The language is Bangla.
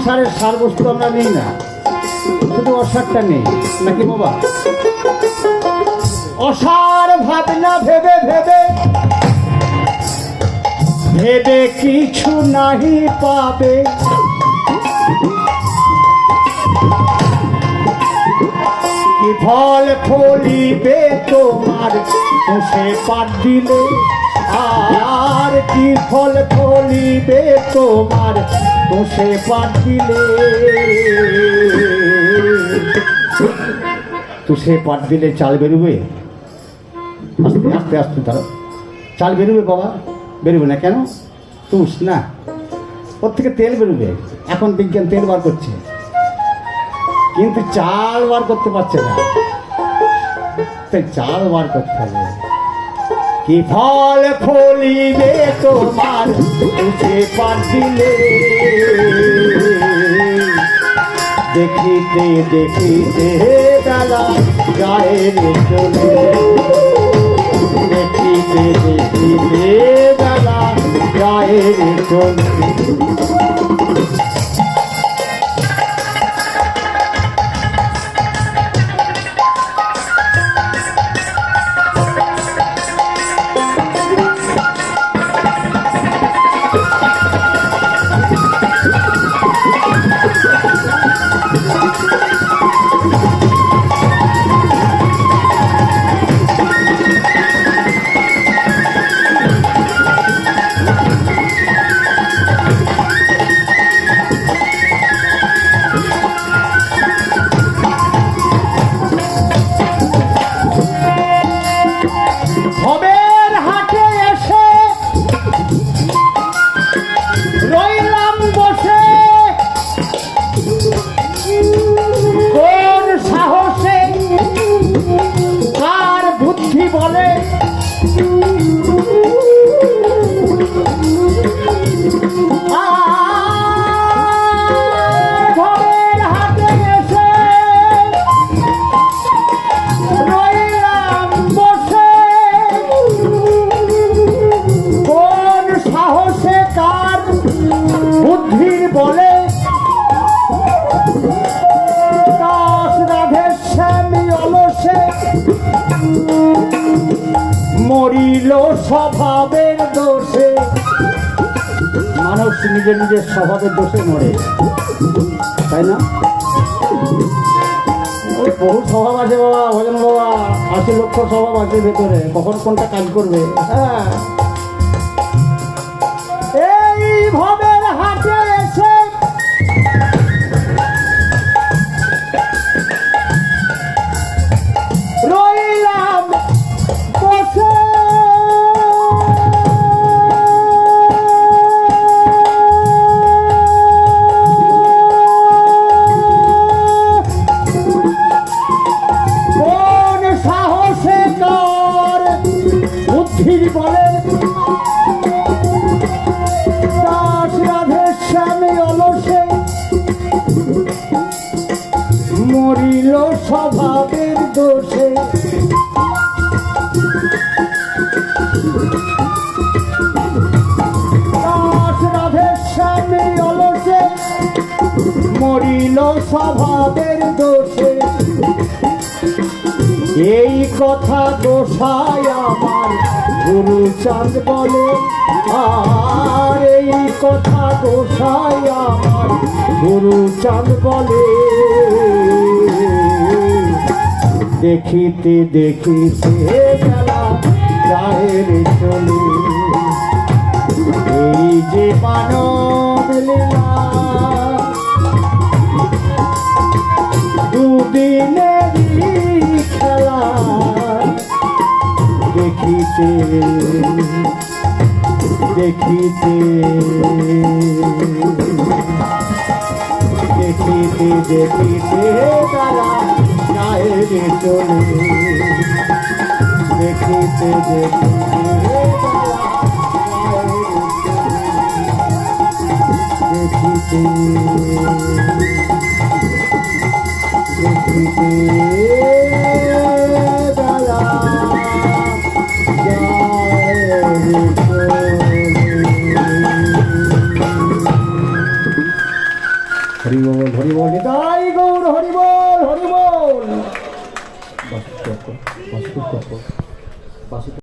সংসারের সার বস্তু আমরা নেই না। শুধু অসারটা নেই। নাকি বাবা? অসার ভাবনা ভেবে ভেবে ভেবে কিছু নাহি পাবে। কি ফল ফলিবে তোমার? সে পাট দিলে আর কি ফল ফলিবে তোমার? সে পাট দিলে তো সে পাট দিলে চাল বেরোবে? আস্তে আস্তে আস্তে তারা চাল বেরোবে বাবা? বেরোবে না কেন? তুষ, না। ওর থেকে তেল বেরোবে। এখন বিজ্ঞান তেল বার করছে। কিন্তু চাল বার করতে পারছে না। তাই চাল বার করতে হবে। কি ফল ফলিবে তোমার? পাট দিলে দেখিতে দেখিতে বেলা গায়ের চলে দেখিতে দেখিতে বেলা গায়ের চলে মরিল স্বভাবের দোষে। মানুষ নিজের নিজের স্বভাবের দোষে মরে। তাই না? ওই বহু স্বভাব আছে বাবা ভজন বাবা আশি লক্ষ স্বভাব আছে ভেতরে। কখন কোনটা কাজ করবে? হ্যাঁ। বুদ্ধির বলে দাস রাধে স্বামী অলসে মরিল স্বভাবের দোষে। মরিল স্বভাবের দোষে। এই কথা দোষায় আমার গুরু চাঁদ বলে। আর এই কথা দোষায় আমার গুরু চাঁদ বলে। দেখিতে দেখিতে গেলা চাহের চলে। এই যে মানব লীলা দেখিতে দেখিতে দেখিতে দেখিতে তারা চলে দেখিতে দেখিতে। দেখিতে দেখিতে চলে। হরি বল হরি বল নিতাই গৌর হরি বল হরি বল বাসু